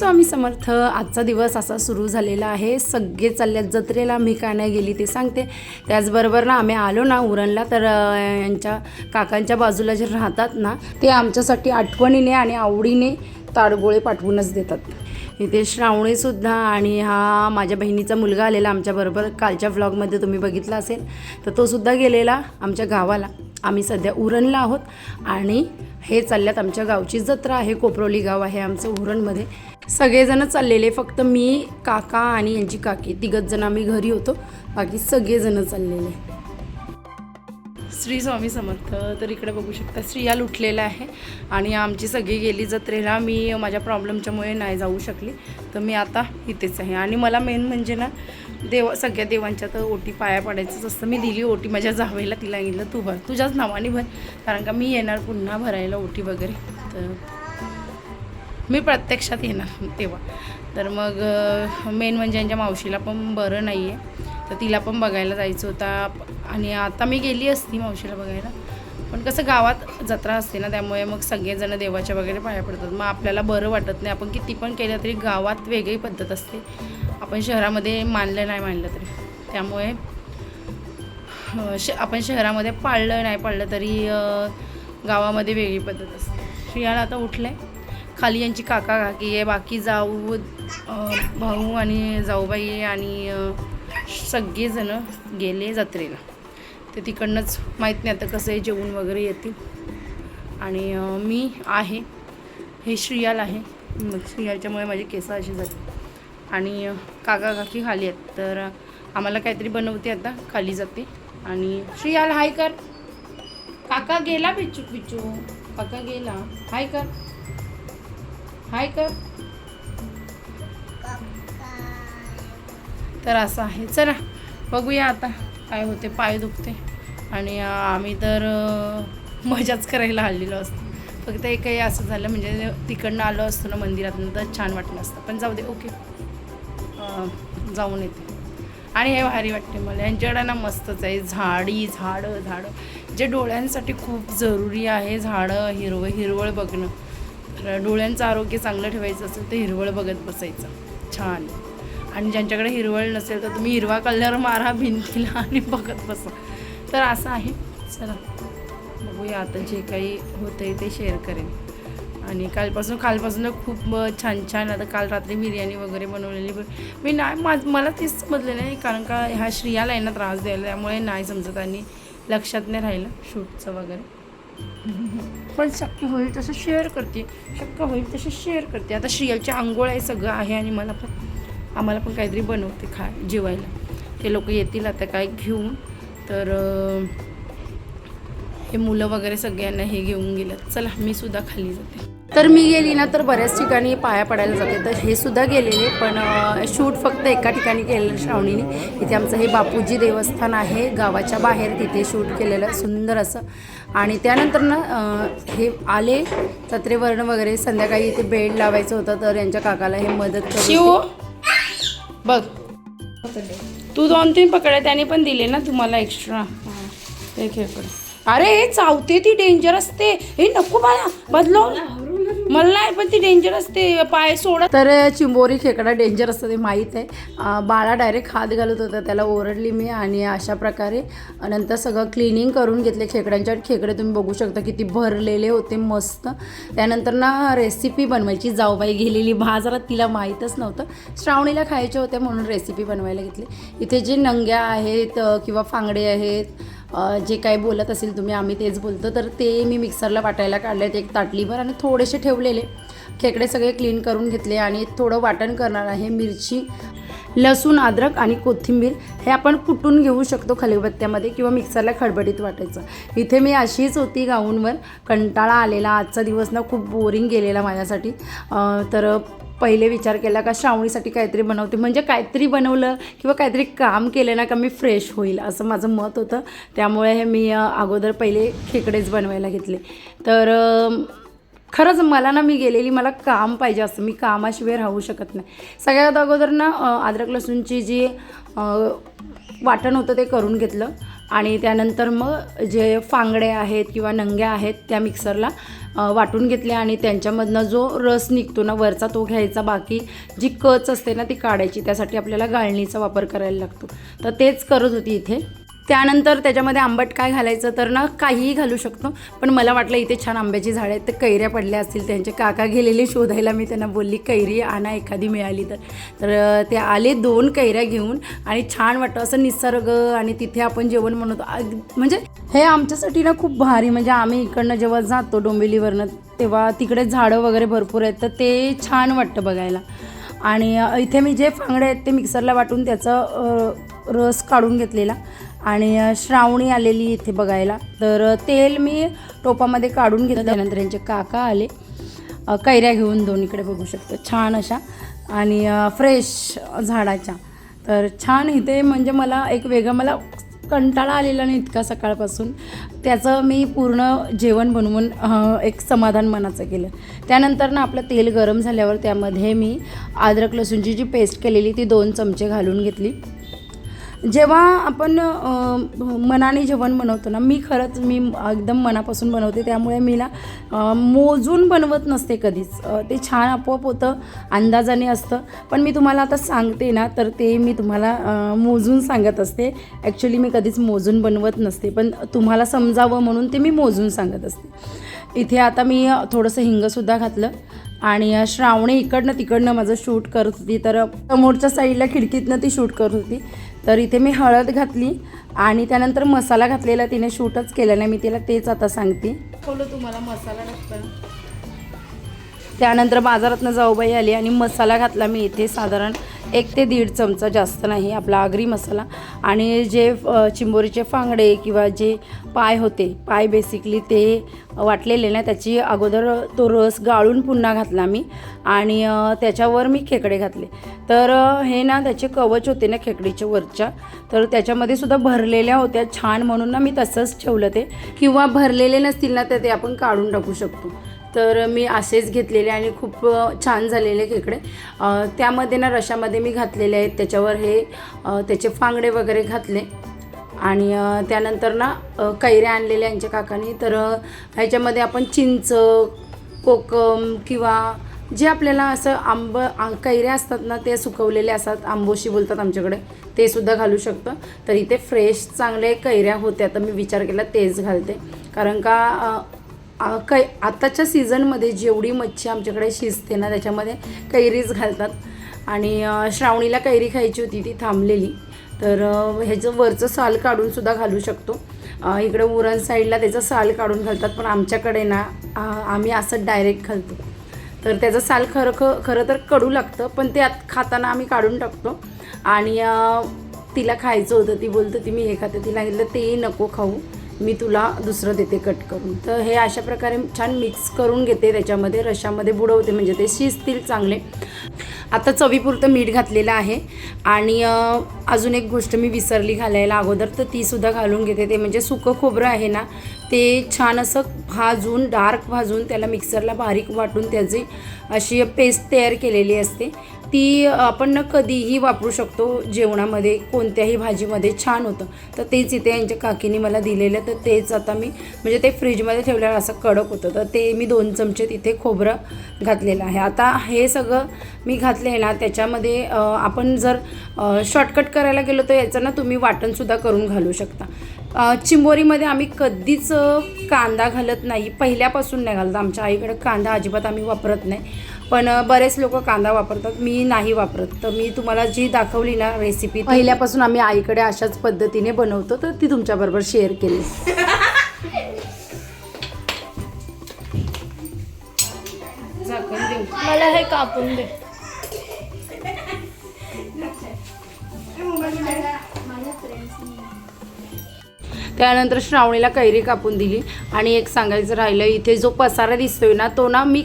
स्वामी समर्थ आजचा दिवस असा सुरू झालेला आहे. सगळे चालल्यात जत्रेला मी का नाही गेली ते सांगते. त्याचबरोबर ना आम्ही आलो ना उरणला तर यांच्या काकांच्या बाजूला जे राहतात ना ते आमच्यासाठी आठवणीने आणि आवडीने ताडगोळे पाठवूनच देतात. इथे श्रावणीसुद्धा आणि हा माझ्या बहिणीचा मुलगा आलेला आमच्याबरोबर कालच्या व्लॉगमध्ये तुम्ही बघितला असेल. तर तो सुद्धा गेलेला आमच्या गावाला. आम्ही सध्या उरणला आहोत आणि हे चालल्यात आमच्या गावची जत्रा आहे कोपरोली गाव आहे आमचं उरणमध्ये. सगळेजण चाललेले फक्त मी काका आणि यांची काकी. तिघच जण आम्ही घरी होतो बाकी सगळेजण चाललेले. श्री स्वामी समर्थ तर इकडे बघू शकता स्त्रिया उठलेला आहे आणि आमची सगळी गेली जत्रेला. मी माझ्या प्रॉब्लेमच्यामुळे नाही जाऊ शकली तर मी आता इथेच आहे. आणि मला मेन म्हणजे ना देव सगळ्या देवांच्या तर ओटी पाया पडायचंच असतं. मी दिली ओटी माझ्या जावेला तिला गेलं तू भर तुझ्याच नावाने भर कारण का मी येणार पुन्हा भरायला ओटी वगैरे. तर मी प्रत्यक्षात येणार तेव्हा. तर मग मेन म्हणजे यांच्या मावशीला पण बरं नाही आहे तर तिला पण बघायला जायचं होता. आणि आता मी गेली असती मावशीला बघायला. पण कसं गावात जत्रा असते ना त्यामुळे मग सगळेजण देवाच्या वगैरे पाया पडतात. मग आपल्याला बरं वाटत नाही. आपण किती पण केलं तरी गावात वेगळी पद्धत असते. आपण शहरामध्ये मानलं नाही मानलं तरी. त्यामुळे श आपण शहरामध्ये पाळलं नाही पाळलं तरी गावामध्ये वेगळी पद्धत असते. श्रियाला आता उठलं आहे खाली यांची काका काकी आहे. बाकी जाऊ भाऊ आणि जाऊबाई आणि सगळेजणं गेले जत्रेला. ते तिकडनंच माहीत नाही आता कसं आहे जेवण वगैरे येतील. आणि मी आहे. हे श्रियाल आहे. मग श्रियालच्यामुळे माझे केस असे जातील आणि काका काकी खाली आहेत. तर आम्हाला काहीतरी बनवते आता खाली जाते. आणि श्रियाल हाय कर. काका गेला पिच्चू बिच्चू. काका गेला. हाय कर. हाय कर. तर असं आहे. चला बघूया आता काय होते. पाय दुखते. आणि आम्ही तर मजाच करायला हल्लेलो असतो. फक्त एकही असं झालं म्हणजे तिकडनं आलो असतो ना मंदिरातून तर छान वाटलं असतं. पण जाऊ दे ओके. जाऊन येते. आणि हे भारी वाटते मला. यांच्याकडे ना मस्तच आहे. झाडी झाडं झाडं. जे डोळ्यांसाठी खूप जरुरी आहे झाडं हिरवं हिरवळ बघणं. तर डोळ्यांचं आरोग्य चांगलं ठेवायचं असेल तर हिरवळ बघत बसायचं. छान. आणि ज्यांच्याकडे हिरवळ नसेल तर तुम्ही हिरवा कलर मारा भिंतीला आणि बघत बसा. तर असं आहे. चला बघूया आता जे काही होतं आहे ते शेअर करेन. आणि कालपासून कालपासून खूप छान छान आता काल रात्री बिर्याणी वगैरे बनवलेली. पण मी नाही माझ मला तेच समजलं नाही कारण का ह्या श्रियाला आहे ना त्रास द्यायला त्यामुळे नाही समजत आणि लक्षात नाही राहिलं शूटचं वगैरे. पण शक्य होईल तसं शेअर करते. शक्य होईल तसं शेअर करते. आता श्रियाची आंघोळ आहे सगळं आहे आणि मला पण आम्हाला पण काहीतरी बनवते खा जेवायला. ते लोक येतील आता काय घेऊन. तर हे मुलं वगैरे सगळ्यांना हे घेऊन गेलं. चला मी सुद्धा खाली जाते. तर मी गेली ना तर बऱ्याच ठिकाणी पाया पडायला जाते. तर हे सुद्धा गेलेले पण शूट फक्त एका ठिकाणी केलेलं श्रावणीने. इथे आमचं हे बापूजी देवस्थान आहे गावाच्या बाहेर तिथे शूट केलेलं सुंदर असं. आणि त्यानंतर ना हे आले जत्रेवर्ण वगैरे संध्याकाळी इथे बेड लावायचं होतं तर यांच्या काकाला हे मदत शिव! बघ. तू दोन तीन पकडे त्याने पण दिले ना तुम्हाला एक्स्ट्रा ते खेळकडे अरे हे चावते ती डेंजर असते. हे नको बाळा बदलव. मला नाही पण ती डेंजर असते. पाय सोडत तर चिंबोरी खेकडा डेंजर असतं ते माहीत आहे. बाळा डायरेक्ट हात घालत होता त्याला ओरडली मी आणि अशा प्रकारे नंतर सगळं क्लिनिंग करून घेतले खेकड्यांच्या. खेकडे तुम्ही बघू शकता किती भरलेले होते मस्त. त्यानंतर ना रेसिपी बनवायची जाऊबाई गेलेली. बाजारात तिला माहीतच नव्हतं. श्रावणीला खायचे होते म्हणून रेसिपी बनवायला घेतली. इथे जे नंग्या आहेत किंवा फांगडे आहेत अ, जे काही बोलत असेल तुम्ही आम्ही तेच बोलतो. तर ते मी मिक्सरला वाटायला काढलेत एक ताटलीभर आणि थोडेसे ठेवलेले. खेकडे सगळे क्लीन करून घेतले आणि थोडं वाटण करणार आहे मिरची लसूण अद्रक आणि कोथिंबीर. हे आपण कुटून घेऊ शकतो खलबत्त्यामध्ये किंवा मिक्सरला खडबडीत वाटायचं. इथे मी अशीच होती गाऊनवर. कंटाळा आलेला. आजचा दिवस ना खूप बोरिंग गेलेला माझ्यासाठी. तर पहिले विचार केला का श्रावणीसाठी काहीतरी बनवते. म्हणजे काहीतरी बनवलं किंवा काहीतरी काम केलं ना का मी फ्रेश होईल असं माझं मत होतं. त्यामुळे हे मी अगोदर पहिले खेकडेच बनवायला घेतले. तर खरंच मला ना मी गेलेली मला काम पाहिजे असतं. मी कामाशिवाय राहू शकत नाही. सगळ्यात अगोदर ना अद्रक लसूणची जी वाटण होतं ते करून घेतलं. आणि त्यानंतर मग जे फांगडे आहेत किंवा नंग्या आहेत त्या मिक्सरला वाटून घेतल्या आणि त्यांच्यामधनं जो रस निघतो ना वरचा तो घ्यायचा. बाकी जी कच असते ना ती काढायची. त्यासाठी आपल्याला गाळणीचा वापर करायला लागतो. तर तेच करत होती इथे. त्यानंतर त्याच्यामध्ये आंबट काय घालायचं तर ना काहीही घालू शकतो. पण मला वाटलं इथे छान आंब्याची झाडं आहेत तर कैऱ्या पडल्या असतील. त्यांचे काका गेलेले शोधायला मी त्यांना बोलली कैरी आणा एखादी मिळाली तर. तर ते आले दोन कैऱ्या घेऊन आणि छान वाटतं असं निसर्ग आणि तिथे आपण जेवण म्हणतो म्हणजे हे आमच्यासाठी ना खूप भारी म्हणजे आम्ही इकडनं जेव्हा जातो डोंबिवलीवरनं तेव्हा तिकडे झाडं वगैरे भरपूर आहेत तर ते छान वाटतं बघायला. आणि इथे मी जे फांगडे आहेत ते मिक्सरला वाटून त्याचं रस काढून घेतलेला. आणि श्रावणी आलेली इथे बघायला. तर तेल मी टोपामध्ये काढून घेतलं. त्यानंतर यांचे काका आले. कैऱ्या घेऊन दोन इकडे बघू शकतो. छान अशा. आणि फ्रेश झाडाच्या. तर छान इथे म्हणजे मला एक वेगळं मला कंटाळा आलेला नाही इतका सकाळपासून. त्याचं मी पूर्ण जेवण बनवून एक समाधान मनाचं केलं. त्यानंतर ना आपलं तेल गरम झाल्यावर त्यामध्ये मी अद्रक लसूणची जी पेस्ट केलेली ती दोन चमचे घालून घेतली. जेव्हा आपण मनाने जेवण बनवतो ना मी खरंच मी एकदम मनापासून बनवते त्यामुळे मी ना मोजून बनवत नसते कधीच. ते छान आपोआप होतं अंदाजाने असतं. पण मी तुम्हाला आता सांगते ना तर ते मी तुम्हाला मोजून सांगत असते. ॲक्च्युली मी कधीच मोजून बनवत नसते पण तुम्हाला समजावं म्हणून ते मी मोजून सांगत असते. इथे आता मी थोडंसं हिंगसुद्धा घातलं आणि श्रावणी इकडनं तिकडनं माझं शूट करत होती तर समोरच्या साईडला खिडकीतनं ती शूट करत होती. तर इथे मी हळद घातली आणि त्यानंतर मसाला घातलेला तिने शूटच केलं नाही. मी तिला तेच आता सांगते. तुम्हाला मसाला टाकताना त्यानंतर बाजारातनं जाऊबाई आली आणि मसाला घातला मी इथे साधारण एक ते दीड चमचा जास्त नाही आपला आगरी मसाला. आणि जे चिंबोरीचे फांगडे किंवा जे पाय होते पाय बेसिकली ते वाटलेले ना त्याची अगोदर तो रस गाळून पुन्हा घातला मी आणि त्याच्यावर मी खेकडे घातले. तर हे ना त्याचे कवच होते ना खेकडीच्या वरच्या तर त्याच्यामध्ये सुद्धा भरलेल्या होत्या छान म्हणून ना मी तसंच ठेवलं ते. किंवा भरलेले नसतील ना तर ते आपण काढून टाकू शकतो. तर मी असेच घेतलेले आणि खूप छान झालेले खेकडे. त्यामध्ये ना रशामध्ये मी घातलेले आहेत. त्याच्यावर हे त्याचे फांगडे वगैरे घातले. आणि त्यानंतर ना कैऱ्या आणलेल्या यांच्या काकांनी. तर ह्याच्यामध्ये आपण चिंच कोकम किंवा जे आपल्याला असं आंब कैऱ्या असतात ना ते सुकवलेले असतात. आंबोशी बोलतात आमच्याकडे. ते सुद्धा घालू शकतं. तर इथे फ्रेश चांगले कैऱ्या होत्या. तर मी विचार केला तेच घालते. कारण का कै आताच्या सीझनमध्ये जेवढी मच्छी आमच्याकडे शिजते ना त्याच्यामध्ये कैरीच घालतात. आणि श्रावणीला कैरी खायची होती ती थांबलेली. तर ह्याचं वरचं साल काढूनसुद्धा घालू शकतो. इकडे उरण साईडला त्याचं साल काढून घालतात पण आमच्याकडे ना आम्ही असं डायरेक्ट घालतो. तर त्याचं साल खरं ख खरं तर कडू लागतं पण ते आत खाताना आम्ही काढून टाकतो. आणि तिला खायचं होतं ती बोलतं ती मी हे खाते. तिला सांगितलं तेही नको खाऊ. मी तुला दुसरं देते कट करून. तर हे अशा प्रकारे छान मिक्स करून घेते त्याच्यामध्ये. रशामध्ये बुडवते म्हणजे ते शिजतील चांगले. आता चवीपुरतं मीठ घातलेलं आहे. आणि अजून एक गोष्ट मी विसरली घालायला अगोदर तर तीसुद्धा घालून घेते. ते म्हणजे सुकं खोबरं आहे ना ते छान असं भाजून डार्क भाजून त्याला मिक्सरला बारीक वाटून त्याची अशी पेस्ट तयार केलेली असते. ती आपण ना कधीही वापरू शकतो जेवणामध्ये कोणत्याही भाजीमध्ये छान होतं. तर तेच इथे यांच्या काकीने मला दिलेलं तर तेच आता मी म्हणजे ते फ्रीजमध्ये ठेवल्यावर असं कडक होतं. तर ते मी दोन चमचे तिथे खोबरं घातलेलं आहे. आता हे सगळं मी घातले आहे ना त्याच्यामध्ये आपण जर शॉर्टकट करायला गेलो तर याचं ना तुम्ही वाटणसुद्धा करून घालू शकता. चिंबोरीमध्ये आम्ही कधीच कांदा घालत नाही. पहिल्यापासून नाही घालत. आमच्या आईकडे कांदा अजिबात आम्ही वापरत नाही. पण बरेच लोक कांदा वापरतात मी नाही वापरत. तर मी तुम्हाला जी दाखवली ना रेसिपी पहिल्यापासून आम्ही आईकडे अशाच पद्धतीने बनवतो तर ती तुमच्याबरोबर शेअर केली. मला हे कापून दे. त्यानंतर श्रावणीला कैरी कापून दिली. आणि एक सांगायचं राहिलं इथे जो पसारा दिसतोय ना तो ना मी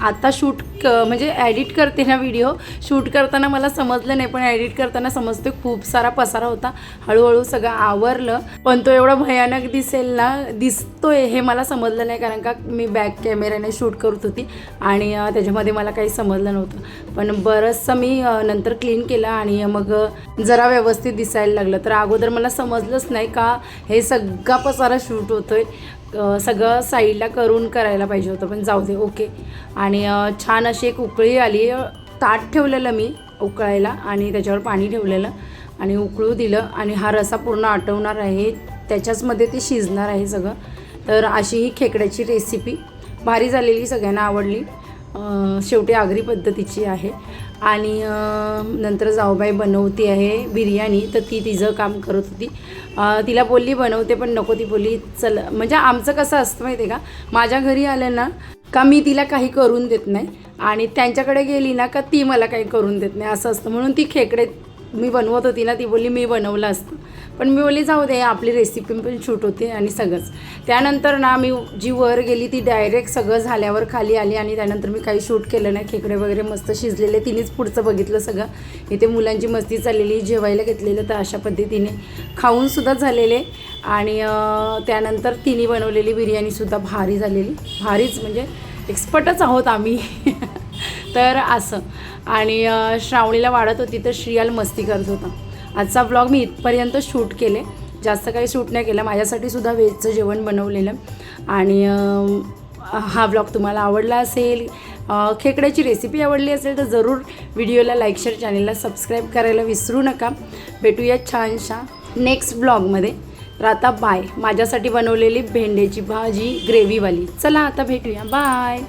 आता शूट क म्हणजे ॲडिट करते ना व्हिडिओ शूट करताना मला समजलं नाही पण ॲडिट करताना समजते खूप सारा पसारा होता. हळूहळू सगळं आवरलं. पण तो एवढा भयानक दिसेल ना दिसतोय हे मला समजलं नाही कारण का मी बॅक कॅमेऱ्याने शूट करत होती आणि त्याच्यामध्ये मला काही समजलं नव्हतं. पण बरंचसं मी नंतर क्लीन केलं आणि मग जरा व्यवस्थित दिसायला लागलं. तर अगोदर मला समजलंच नाही का हे सगळा पसारा शूट होतोय. सगळं साईडला करून करायला पाहिजे होतं पण जाऊ दे ओके. आणि छान अशी एक उकळी आली. ताट ठेवलेलं मी उकळायला आणि त्याच्यावर पाणी ठेवलेलं आणि उकळू दिलं आणि हा रसा पूर्ण आटवणार आहे. त्याच्याचमध्ये ते शिजणार आहे सगळं. तर अशी ही खेकड्याची रेसिपी भारी झालेली सगळ्यांना आवडली. शेवटी आगरी पद्धतीची आहे. आणि नंतर जाऊबाई बनवती आहे बिर्याणी तर ती तिचं काम करत होती. तिला बोलली बनवते पण नको ती बोलली. चल म्हणजे आमचं कसं असतं माहिती आहे का? माझ्या घरी आलं ना का मी तिला काही करून देत नाही. आणि त्यांच्याकडे गेली ना का ती मला काही करून देत नाही. असं असतं. म्हणून ती खेकडे मी बनवत होती ना ती बोलली मी बनवलं असतं. पण मी बोलली जाऊ दे आपली रेसिपी पण शूट होते आणि सगळंच. त्यानंतर ना मी जी वर गेली ती डायरेक्ट सगळं झाल्यावर खाली आली आणि त्यानंतर मी काही शूट केलं नाही. खेकडे वगैरे मस्त शिजलेले तिनेच पुढचं बघितलं सगळं. इथे मुलांची मस्ती चाललेली जेवायला घेतलेलं तर अशा पद्धतीने. खाऊनसुद्धा झालेले आणि त्यानंतर तिने बनवलेली बिर्याणीसुद्धा भारी झालेली. भारीच म्हणजे एक्सपर्टच आहोत आम्ही. तर असं. आणि श्रावणीला वाढत होती तर श्रियाल मस्ती करत होता. आजचा ब्लॉग मी इथपर्यंत शूट केले. जास्त काही शूट नाही केलं. माझ्यासाठी सुद्धा व्हेजचं जेवण बनवलेलं. आणि हा ब्लॉग तुम्हाला आवडला असेल खेकड्याची रेसिपी आवडली असेल तर जरूर व्हिडिओला लाईक शेअर चॅनेलला सबस्क्राईब करायला विसरू नका. भेटूया छानशा नेक्स्ट ब्लॉगमध्ये तर आता बाय माझ्यासाठी बनवलेली भेंड्याची भाजी ग्रेव्हीवाली चला आता भेटूया. बाय